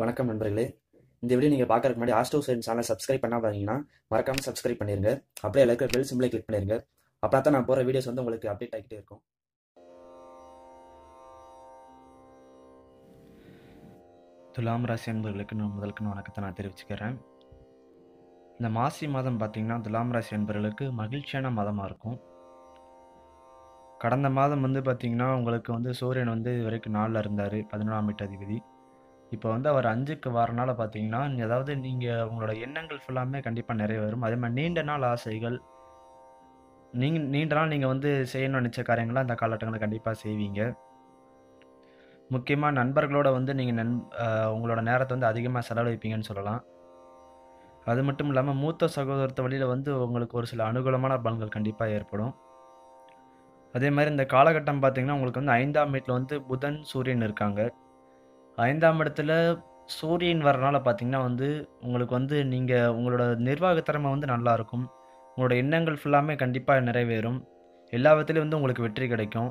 வணக்கம் நண்பர்களே. இந்த வீடியோ நீங்கள் பார்க்கறதுக்கு முன்னாடி ஆஸ்டோ சைன் சேனலை சப்ஸ்கிரைப் பண்ணாம பார்த்தீங்கன்னா மறக்காம சப்ஸ்கிரைப் பண்ணிருங்க. அப்படியே எல்லாருக்கும் பெல் சிம்பிளை கிளிக் பண்ணிருங்க. அப்போ தான் நான் போகிற வீடியோஸ் வந்து உங்களுக்கு அப்டேட் ஆகிட்டே இருக்கும். துலாம் ராசி அன்பர்களுக்கு நான் முதலுக்கு வணக்கத்தை நான் தெரிவிச்சுக்கிறேன். இந்த மாசி மாதம் பார்த்திங்கன்னா துலாம் ராசி அன்பர்களுக்கு மகிழ்ச்சியான மாதமாக இருக்கும். கடந்த மாதம் வந்து பார்த்திங்கன்னா உங்களுக்கு வந்து சூரியன் வந்து இது வரைக்கும் நாளில் இருந்தார். பதினொன்றாம் வீட்டு அதிபதி. இப்போ வந்து அவர் அஞ்சுக்கு வரனால பார்த்தீங்கன்னா அதாவது நீங்கள் உங்களோட எண்ணங்கள் ஃபுல்லாமே கண்டிப்பாக நிறைவேறும். அதே மாதிரி நீண்ட நாள் ஆசைகள் நீங்கள் நீண்ட நாள் நீங்கள் வந்து செய்யணும்னு நினச்ச காரியங்களை அந்த காலகட்டங்களில் கண்டிப்பாக செய்வீங்க. முக்கியமாக நண்பர்களோட வந்து நீங்கள் நன் உங்களோட நேரத்தை வந்து அதிகமாக செலவழிப்பீங்கன்னு சொல்லலாம். அது மட்டும் இல்லாமல் மூத்த சகோதரத்து வழியில் வந்து உங்களுக்கு ஒரு சில அனுகூலமான பலன்கள் கண்டிப்பாக ஏற்படும். அதே மாதிரி இந்த காலகட்டம் பார்த்தீங்கன்னா உங்களுக்கு வந்து ஐந்தாம் வீட்டில் வந்து புதன் சூரியன் இருக்காங்க. ஐந்தாம் இடத்துல சூரியன் வரனால பார்த்தீங்கன்னா வந்து உங்களுக்கு வந்து நீங்கள் உங்களோட நிர்வாக திறமை வந்து நல்லாயிருக்கும் உங்களோட எண்ணங்கள் ஃபுல்லாமே கண்டிப்பாக நிறைவேறும். எல்லா விதத்துலையும் வந்து உங்களுக்கு வெற்றி கிடைக்கும்.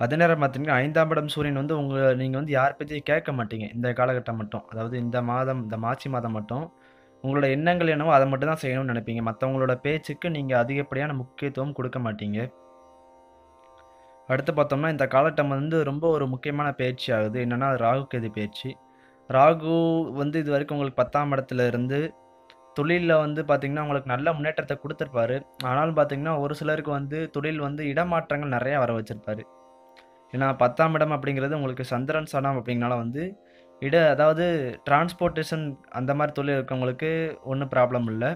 அதே நேரம் பார்த்தீங்கன்னா ஐந்தாம் இடம் சூரியன் வந்து உங்கள் நீங்கள் வந்து யார் பற்றியும் கேட்க மாட்டீங்க. இந்த காலகட்டம் மட்டும். அதாவது இந்த மாதம் இந்த மார்ச் மாதம் மட்டும். உங்களோட எண்ணங்கள் என்னவோ அதை மட்டும் தான் செய்யணும்னு நினைப்பீங்க. மற்றவங்களோட பேச்சுக்கு நீங்கள் அதிகப்படியான முக்கியத்துவம் கொடுக்க மாட்டீங்க. அடுத்து பார்த்தோம்னா இந்த காலகட்டம் வந்து ரொம்ப ஒரு முக்கியமான பயிற்சி ஆகுது. என்னென்னா ராகு கேது பயிற்சி. ராகு வந்து இது வரைக்கும் உங்களுக்கு பத்தாம் இடத்துல இருந்து தொழிலில் வந்து பார்த்திங்கன்னா உங்களுக்கு நல்ல முன்னேற்றத்தை கொடுத்துருப்பாரு. ஆனாலும் பார்த்திங்கன்னா ஒரு சிலருக்கு வந்து தொழில் வந்து இடமாற்றங்கள் நிறையா வர வச்சுருப்பாரு. ஏன்னா பத்தாம் இடம் அப்படிங்கிறது உங்களுக்கு சந்திரன் சனம் அப்படிங்கனால வந்து இட அதாவது டிரான்ஸ்போர்ட்டேஷன் அந்த மாதிரி தொழில் இருக்கிறவங்களுக்கு ஒன்றும் ப்ராப்ளம் இல்லை.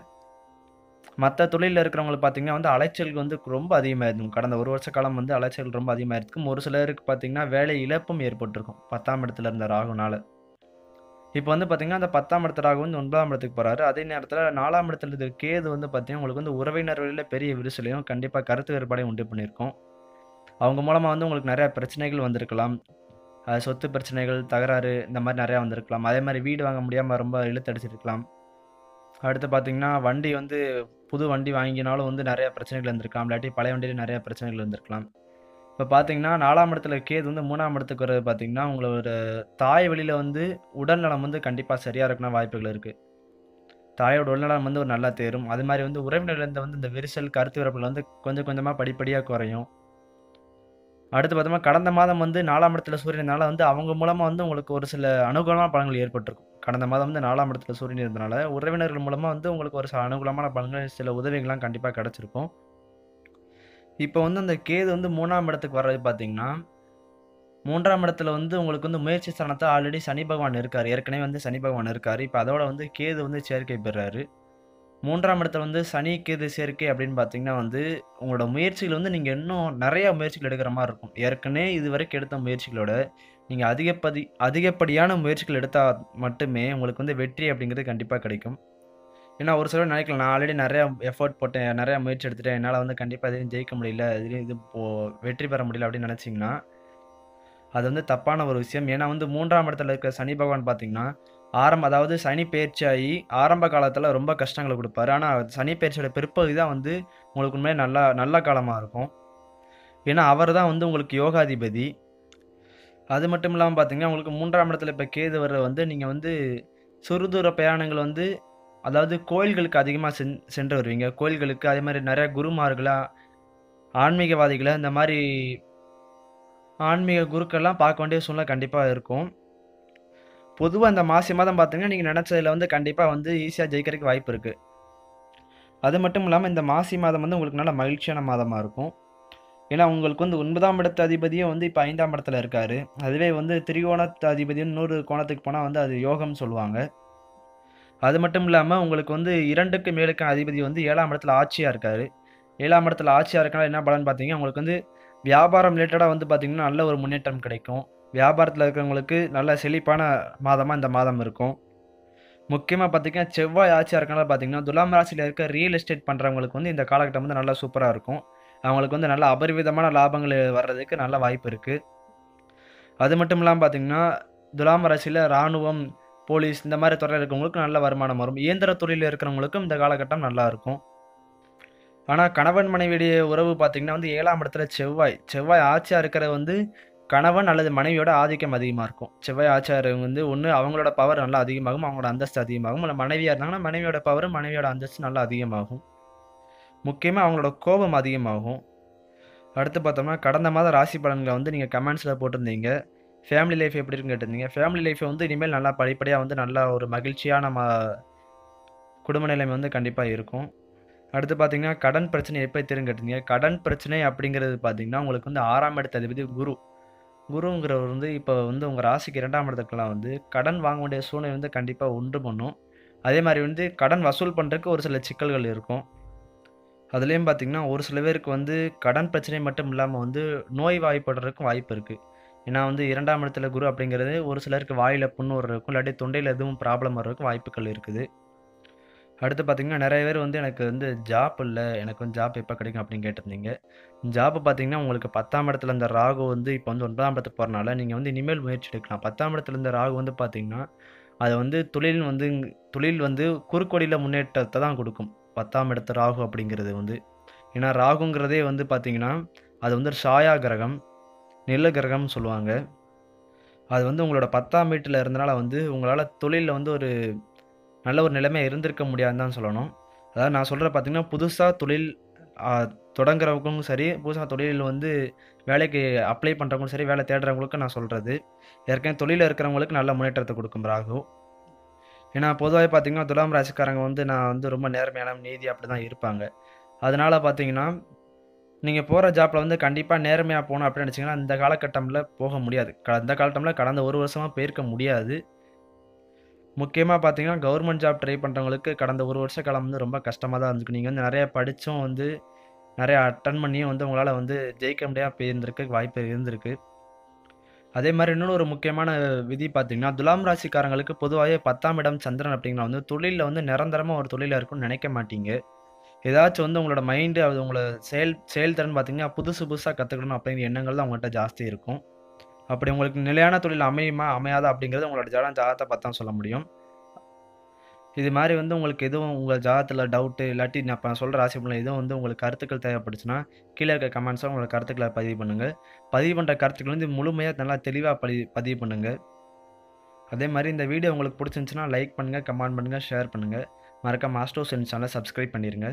மற்ற தொழிலில் இருக்கிறவங்களுக்கு பார்த்தீங்கன்னா வந்து அலைச்சல் வந்து ரொம்ப அதிகமாக இருக்கும் கடந்த ஒரு வருஷ காலம் வந்து அலைச்சல் ரொம்ப அதிகமாக இருக்கும் ஒரு சிலருக்கு பார்த்தீங்கன்னா வேலை இழப்பும் ஏற்பட்டிருக்கும். பத்தாம் இடத்துல இருந்த ராகுனால். இப்போ வந்து பார்த்திங்கன்னா அந்த பத்தாம் இடத்துல ராகு வந்து ஒன்பதாம் இடத்துக்கு போகிறாரு அதே நேரத்தில் நாலாம் இடத்துல இருக்க கேது வந்து பார்த்திங்கன்னா உங்களுக்கு வந்து உறவினர் வழியில் பெரிய விரிசலையும் கண்டிப்பாக கருத்து வேறுபாடையும் உண்டு பண்ணியிருக்கோம். அவங்க மூலமாக வந்து உங்களுக்கு நிறையா பிரச்சனைகள் வந்திருக்கலாம். சொத்து பிரச்சனைகள் தகராறு இந்த மாதிரி நிறையா வந்திருக்கலாம். அதே மாதிரி வீடு வாங்க முடியாமல் ரொம்ப இழுத்தடிச்சிருக்கலாம். அடுத்து பார்த்திங்கன்னா வண்டி வந்து புது வண்டி வாங்கினாலும் வந்து நிறைய பிரச்சனைகள் இருந்திருக்கலாம். இல்லாட்டி பழைய வண்டியில நிறைய பிரச்சனைகள் இருந்திருக்கலாம். இப்போ பார்த்தீங்கன்னா நாலாம் இடத்துல கேது வந்து மூணாம் இடத்துக்கு வர்றது பார்த்தீங்கன்னா உங்களோட தாய் வழியில் வந்து உடல்நலம் வந்து கண்டிப்பாக சரியாக இருக்கணும் வாய்ப்புகள் இருக்குது தாயோட உடல்நலம் வந்து ஒரு நல்லா தேரும். அது மாதிரி வந்து உறவினர்லேருந்து வந்து இந்த விரிசல் கருத்து விரப்புகள் வந்து கொஞ்சம் கொஞ்சமாக படிப்படியாக குறையும். அடுத்து பார்த்தோம்னா கடந்த மாதம் வந்து நாலாம் இடத்துல சூரியனால வந்து அவங்க மூலமாக வந்து உங்களுக்கு ஒரு சில அனுகூலமான பலன்கள் ஏற்பட்டிருக்கும். கடந்த மாதம் வந்து நாலாம் இடத்துல சூரியன் இருந்தனால உறவினர்கள் மூலமாக வந்து உங்களுக்கு ஒரு சில அனுகூலமான பலன்கள் சில உதவிகள்லாம் கண்டிப்பாக கிடச்சிருக்கும். இப்போ வந்து அந்த கேது வந்து மூணாம் இடத்துக்கு வர்றது பார்த்தீங்கன்னா மூன்றாம் இடத்துல வந்து உங்களுக்கு வந்து முயற்சி ஸ்தானத்தை ஆல்ரெடி சனி பகவான் இருக்கார். ஏற்கனவே வந்து சனி பகவான் இருக்கார். இப்போ அதோட வந்து கேது வந்து சேர்க்கை பெறாரு. மூன்றாம் இடத்துல வந்து சனி கேது சேர்க்கை அப்படின்னு பார்த்தீங்கன்னா வந்து உங்களோட முயற்சிகள் வந்து நீங்கள் இன்னும் நிறையா முயற்சிகள் எடுக்கிற மாதிரி இருக்கும். ஏற்கனவே இது வரைக்கும் எடுத்த முயற்சிகளோட நீங்கள் அதிகப்பதி அதிகப்படியான முயற்சிகள் எடுத்தால் மட்டுமே உங்களுக்கு வந்து வெற்றி அப்படிங்கிறது கண்டிப்பாக கிடைக்கும். ஏன்னா ஒரு சிலர் நினைக்கலாம் நான் ஆல்ரெடி நிறையா எஃபர்ட் போட்டேன் நிறையா முயற்சி எடுத்துட்டேன் என்னால் வந்து கண்டிப்பாக எதுவும் ஜெயிக்க முடியல இதுலேயும் இது போ வெற்றி பெற முடியல அப்படின்னு நினச்சிங்கன்னா அது வந்து தப்பான ஒரு விஷயம். ஏன்னா வந்து மூன்றாம் இடத்துல இருக்கிற சனி பகவான் பார்த்தீங்கன்னா ஆரம்ப அதாவது சனி பயிற்சியாகி ஆரம்ப காலத்தில் ரொம்ப கஷ்டங்களை கொடுப்பாரு. ஆனால் சனி பயிற்சியோட பிற்பகுதி தான் வந்து உங்களுக்கு உண்மையாக நல்லா நல்ல காலமாக இருக்கும். ஏன்னா அவர் தான் வந்து உங்களுக்கு யோகாதிபதி. அது மட்டும் இல்லாமல் பார்த்தீங்கன்னா உங்களுக்கு மூன்றாம் இடத்துல இப்போ கேது வர்ற வந்து நீங்கள் வந்து சுறுதூர பிரயாணங்கள் வந்து அதாவது கோயில்களுக்கு அதிகமாக சென் சென்று வருவீங்க. கோயில்களுக்கு அதே மாதிரி நிறையா குருமார்களாக ஆன்மீகவாதிகளை இந்த மாதிரி ஆன்மீக குருக்கள்லாம் பார்க்க வேண்டிய சூழ்நிலை கண்டிப்பாக இருக்கும். பொதுவாக இந்த மாசி மாதம் பார்த்தீங்கன்னா நீங்கள் நினச்சதில் வந்து கண்டிப்பாக வந்து ஈஸியாக ஜெயிக்கிறதுக்கு வாய்ப்பு இருக்குது அது மட்டும் இல்லாமல் இந்த மாசி மாதம் வந்து உங்களுக்கு நல்ல மகிழ்ச்சியான மாதமாக இருக்கும். ஏன்னா உங்களுக்கு வந்து ஒன்பதாம் இடத்து அதிபதியும் வந்து இப்போ ஐந்தாம் இடத்துல இருக்கார். அதுவே வந்து திரிகோணத்து அதிபதியும் நூறு கோணத்துக்கு போனால் வந்து அது யோகம்னு சொல்லுவாங்க. அது மட்டும் இல்லாமல் உங்களுக்கு வந்து இரண்டுக்கு மேலுக்கு அதிபதி வந்து ஏழாம் இடத்துல ஆட்சியாக இருக்கார். ஏழாம் இடத்துல ஆட்சியாக இருக்கனால என்ன பலன்னு பார்த்தீங்கன்னா உங்களுக்கு வந்து வியாபாரம் ரிலேட்டடாக வந்து பார்த்திங்கன்னா நல்ல ஒரு முன்னேற்றம் கிடைக்கும். வியாபாரத்தில் இருக்கிறவங்களுக்கு நல்ல செழிப்பான மாதமாக இந்த மாதம் இருக்கும். முக்கியமாக பார்த்தீங்கன்னா செவ்வாய் ஆட்சியாக இருக்கனால பார்த்தீங்கன்னா துலாம் ராசியில் இருக்க ரியல் எஸ்டேட் பண்ணுறவங்களுக்கு வந்து இந்த காலகட்டம் வந்து நல்லா சூப்பராக இருக்கும். அவங்களுக்கு வந்து நல்ல அபரிவிதமான லாபங்கள் வர்றதுக்கு நல்ல வாய்ப்பு இருக்குது அது மட்டும் இல்லாமல் பார்த்தீங்கன்னா துலாம் ராசியில் இராணுவம் போலீஸ் இந்த மாதிரி துறையில் இருக்கிறவங்களுக்கு நல்ல வருமானம் வரும். இயந்திர தொழிலில் இருக்கிறவங்களுக்கும் இந்த காலகட்டம் நல்லாயிருக்கும் ஆனால் கணவன் மனைவியுடைய உறவு பார்த்திங்கன்னா வந்து ஏழாம் இடத்துல செவ்வாய். செவ்வாய் ஆட்சியாக இருக்கிற வந்து கணவன் அல்லது மனைவியோட ஆதிக்கம் அதிகமாக இருக்கும். செவ்வாய் ஆச்சாரம் வந்து ஒன்று அவங்களோட பவர் நல்லா அதிகமாகும் அவங்களோட அந்தஸ்து அதிகமாகும். இல்லை மனைவியாக இருந்தாங்கன்னா மனைவியோட பவர் மனைவியோட அந்தஸ்து நல்லா அதிகமாகும். முக்கியமாக அவங்களோட கோபம் அதிகமாகும். அடுத்து பார்த்தோம்னா கடந்த மாத ராசி பலன்களை வந்து நீங்கள் கமெண்ட்ஸில் போட்டிருந்தீங்க. ஃபேமிலி லைஃப் எப்படி இருக்குன்னு கேட்டிருந்தீங்க. ஃபேமிலி லைஃப்பை வந்து இனிமேல் நல்லா படிப்படியாக வந்து நல்லா ஒரு மகிழ்ச்சியான நம்ம குடும்ப நிலைமை வந்து கண்டிப்பாக இருக்கும். அடுத்து பார்த்தீங்கன்னா கடன் பிரச்சனை எப்போ தெரியும் கேட்டிருந்தீங்க. கடன் பிரச்சனை அப்படிங்கிறது பார்த்தீங்கன்னா உங்களுக்கு வந்து ஆறாம் இடத்த அதிபதி குரு. குருங்கிறவர் வந்து இப்போ வந்து உங்கள் ராசிக்கு இரண்டாம் இடத்துக்கெல்லாம் வந்து கடன் வாங்க வேண்டிய சூழ்நிலை வந்து கண்டிப்பாக உண்டு பண்ணும். அதே மாதிரி வந்து கடன் வசூல் பண்ணுறதுக்கு ஒரு சில சிக்கல்கள் இருக்கும். அதுலேயும் பார்த்தீங்கன்னா ஒரு சில பேருக்கு வந்து கடன் பிரச்சனை மட்டும் இல்லாமல் வந்து நோய் வாய்ப்படுறதுக்கும் வாய்ப்பு இருக்குது ஏன்னா வந்து இரண்டாம் இடத்துல குரு அப்படிங்கிறது ஒரு சிலருக்கு வாயில் புண்ணு வர்றதுக்கும் இல்லாட்டி தொண்டையில் எதுவும் ப்ராப்ளம் வர்றதுக்கும் வாய்ப்புகள் இருக்குது. அடுத்து பார்த்திங்கன்னா நிறைய பேர் வந்து எனக்கு வந்து ஜாப் இல்லை எனக்கு வந்து ஜாப் எப்போ கிடைக்கும் அப்படின்னு கேட்டிருந்தீங்க. ஜாப் பார்த்திங்கன்னா உங்களுக்கு பத்தாம் இடத்துல இந்த ராகு வந்து இப்போ வந்து ஒன்பதாம் இடத்துக்கு போகிறனால நீங்கள் வந்து இனிமேல் முயற்சி எடுக்கலாம். பத்தாம் இடத்துல இந்த ராகு வந்து பார்த்தீங்கன்னா அதை வந்து தொழில் வந்து தொழில் வந்து குறுக்கோடியில் முன்னேற்றத்தை தான் கொடுக்கும். பத்தாம் இடத்து ராகு அப்படிங்கிறது வந்து. ஏன்னா ராகுங்கிறதே வந்து பார்த்தீங்கன்னா அது வந்து சாயா கிரகம் நில கிரகம்னு சொல்லுவாங்க. அது வந்து உங்களோட பத்தாம் வீட்டில் இருந்தனால வந்து உங்களால் தொழிலில் வந்து ஒரு நல்ல ஒரு நிலைமை இருந்திருக்க முடியாதுன்னு தான் சொல்லணும். அதாவது நான் சொல்கிற பார்த்தீங்கன்னா புதுசாக தொழில் தொடங்குறவங்களுக்கும் சரி புதுசாக தொழிலில் வந்து வேலைக்கு அப்ளை பண்ணுறவங்களுக்கும் சரி வேலை தேடுறவங்களுக்கும் நான் சொல்கிறது ஏற்கனவே தொழிலில் இருக்கிறவங்களுக்கு நல்ல முன்னேற்றத்தை கொடுக்கும் ராகு. ஏன்னா பொதுவாக பார்த்திங்கன்னா துலாம் ராசிக்காரங்க வந்து நான் வந்து ரொம்ப நேர்மையான நீதி அப்படி தான் இருப்பாங்க. அதனால் பார்த்தீங்கன்னா நீங்கள் போகிற ஜாப்பில் வந்து கண்டிப்பாக நேர்மையாக போகணும் அப்படின்னு நினச்சிங்கன்னா இந்த காலகட்டமில் போக முடியாது. க- இந்த காலகட்டமில் கடந்த ஒரு வருஷமாக போயிருக்க முடியாது. முக்கியமாக பார்த்தீங்கன்னா கவர்மெண்ட் ஜாப் ட்ரை பண்ணுறவங்களுக்கு கடந்த ஒரு வருஷ காலம் வந்து ரொம்ப கஷ்டமாக தான் இருந்துருக்கு. நீங்கள் வந்து நிறைய படித்தும் வந்து நிறையா அட்டன் பண்ணியும் வந்து உங்களால் வந்து ஜெயிக்க முடியாமல் போயிருந்திருக்கு வாய்ப்பு இருந்திருக்கு. அதே மாதிரி இன்னொரு ஒரு முக்கியமான விதி பார்த்தீங்கன்னா துலாம் ராசிக்காரங்களுக்கு பொதுவாகவே பத்தாம் இடம் சந்திரன் அப்படிங்கிற வந்து தொழிலில் வந்து நிரந்தரமாக ஒரு தொழிலாக இருக்கும்னு நினைக்க மாட்டீங்க. ஏதாச்சும் வந்து உங்களோட மைண்டு அது உங்களோட செயல் செயல்திறன் பார்த்தீங்கன்னா புதுசு புதுசாக கற்றுக்கணும் அப்படிங்கிற எண்ணங்கள் தான் உங்கள்கிட்ட ஜாஸ்தி இருக்கும். அப்படி உங்களுக்கு நிலையான தொழில் அமையுமா அமையாதா அப்படிங்கிறது உங்களோட ஜாதகம் ஜாதகத்தை பார்த்து தான் சொல்ல முடியும். இது மாதிரி வந்து உங்களுக்கு எதுவும் உங்கள் ஜாதத்தில் டவுட்டு இல்லாட்டி நான் இப்போ சொல்கிற ராசி பலன் எதுவும் வந்து உங்களுக்கு கருத்துக்கள் தேவைப்பட்டுச்சுன்னா கீழே இருக்க கமெண்ட்ஸாக உங்களோட கருத்துக்களை பதிவு பண்ணுங்கள் பதிவு பண்ணுற கருத்துக்கள் வந்து முழுமையாக நல்லா தெளிவாக பதிவு பதிவு பண்ணுங்கள் அதே மாதிரி இந்த வீடியோ உங்களுக்கு பிடிச்சிருந்துச்சுன்னா லைக் பண்ணுங்கள் கமெண்ட் பண்ணுங்கள் ஷேர் பண்ணுங்கள் மறக்காம மாஸ்டர் சென்ஸ் சேனலை சப்ஸ்கிரைப் பண்ணிடுங்க